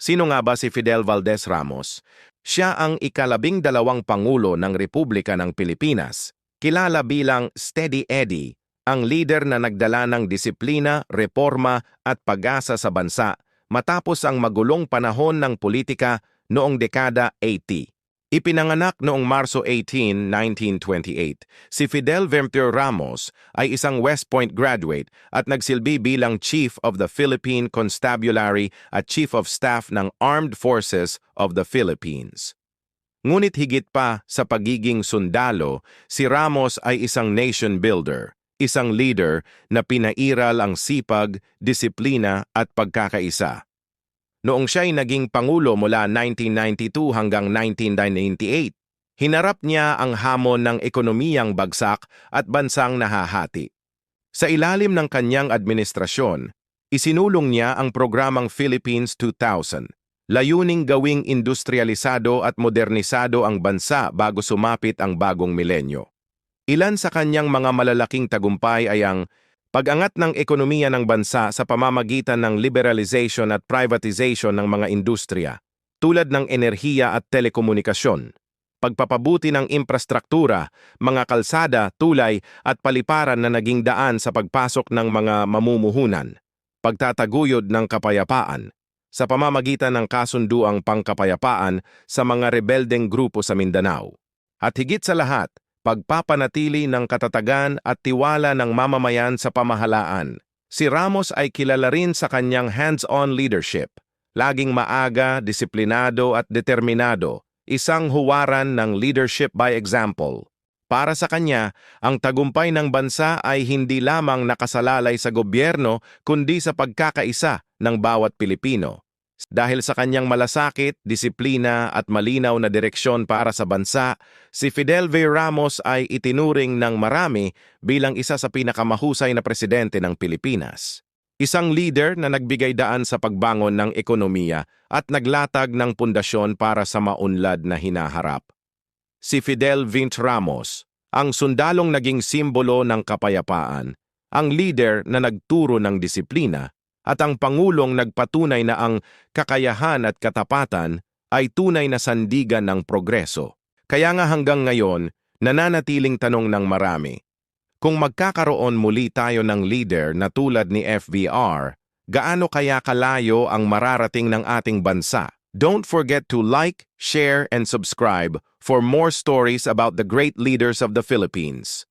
Sino nga ba si Fidel Valdez Ramos? Siya ang ikalabing dalawang Pangulo ng Republika ng Pilipinas. Kilala bilang Steady Eddie, ang leader na nagdala ng disiplina, reforma at pag-asa sa bansa matapos ang magulong panahon ng politika noong dekada 80. Ipinanganak noong Marso 18, 1928, si Fidel Vempio Ramos ay isang West Point graduate at nagsilbi bilang Chief of the Philippine Constabulary at Chief of Staff ng Armed Forces of the Philippines. Ngunit higit pa sa pagiging sundalo, si Ramos ay isang nation builder, isang leader na pinairal ang sipag, disiplina at pagkakaisa. Noong siya'y naging Pangulo mula 1992 hanggang 1998, hinarap niya ang hamon ng ekonomiyang bagsak at bansang nahahati. Sa ilalim ng kanyang administrasyon, isinulong niya ang programang Philippines 2000, layuning gawing industrialisado at modernisado ang bansa bago sumapit ang bagong milenyo. Ilan sa kanyang mga malalaking tagumpay ay ang pag-angat ng ekonomiya ng bansa sa pamamagitan ng liberalization at privatization ng mga industriya, tulad ng enerhiya at telekomunikasyon, pagpapabuti ng infrastruktura, mga kalsada, tulay at paliparan na naging daan sa pagpasok ng mga mamumuhunan, pagtataguyod ng kapayapaan, sa pamamagitan ng kasunduang pangkapayapaan sa mga rebeldeng grupo sa Mindanao. At higit sa lahat, pagpapanatili ng katatagan at tiwala ng mamamayan sa pamahalaan. Si Ramos ay kilala rin sa kanyang hands-on leadership, laging maaga, disiplinado at determinado, isang huwaran ng leadership by example. Para sa kanya, ang tagumpay ng bansa ay hindi lamang nakasalalay sa gobyerno kundi sa pagkakaisa ng bawat Pilipino. Dahil sa kanyang malasakit, disiplina at malinaw na direksyon para sa bansa, si Fidel V. Ramos ay itinuring ng marami bilang isa sa pinakamahusay na presidente ng Pilipinas. Isang leader na nagbigay daan sa pagbangon ng ekonomiya at naglatag ng pundasyon para sa maunlad na hinaharap. Si Fidel Vint Ramos, ang sundalong naging simbolo ng kapayapaan, ang leader na nagturo ng disiplina, at ang Pangulong nagpatunay na ang kakayahan at katapatan ay tunay na sandigan ng progreso. Kaya nga hanggang ngayon, nananatiling tanong ng marami, kung magkakaroon muli tayo ng leader na tulad ni FVR, gaano kaya kalayo ang mararating ng ating bansa? Don't forget to like, share, and subscribe for more stories about the great leaders of the Philippines.